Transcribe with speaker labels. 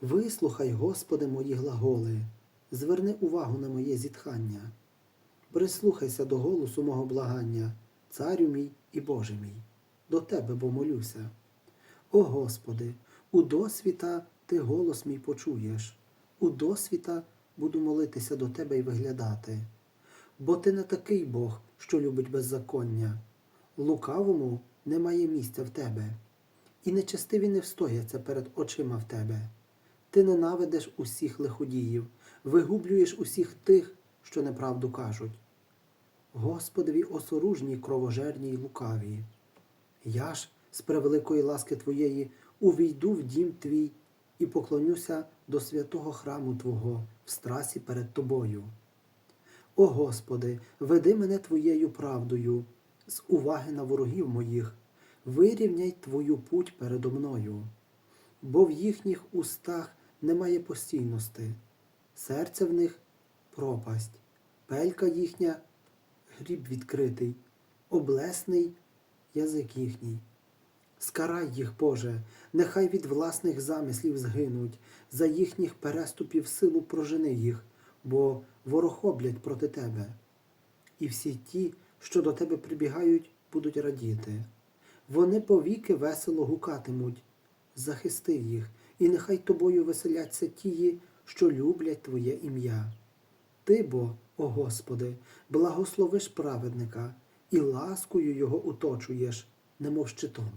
Speaker 1: Вислухай, Господи, мої глаголи, зверни увагу на моє зітхання. Прислухайся до голосу мого благання, царю мій і Боже мій, до Тебе бо молюся. О Господи, у досвіта Ти голос мій почуєш, у досвіта буду молитися до Тебе і виглядати. Бо Ти не такий Бог, що любить беззаконня, лукавому немає місця в Тебе, і нечестиві не встояться перед очима в Тебе. Ти ненавидиш усіх лиходіїв, вигублюєш усіх тих, що неправду кажуть. Господові осоружній, кровожерній лукаві. Я ж з превеликої ласки Твоєї увійду в дім Твій і поклонюся до святого храму Твого в страсі перед Тобою. О Господи, веди мене Твоєю правдою, з уваги на ворогів моїх, вирівняй Твою путь передо мною, бо в їхніх устах немає постійності, серце в них пропасть, пелька їхня гріб відкритий, облесний язик їхній. Скарай їх, Боже, нехай від власних замислів згинуть, за їхніх переступів силу прожени їх, бо ворохоблять проти Тебе. І всі ті, що до Тебе прибігають, будуть радіти. Вони повіки весело гукатимуть. Захисти їх, і нехай тобою веселяться тії, що люблять Твоє ім'я. Ти бо, о Господи, благословиш праведника і ласкою його оточуєш, немов щитом.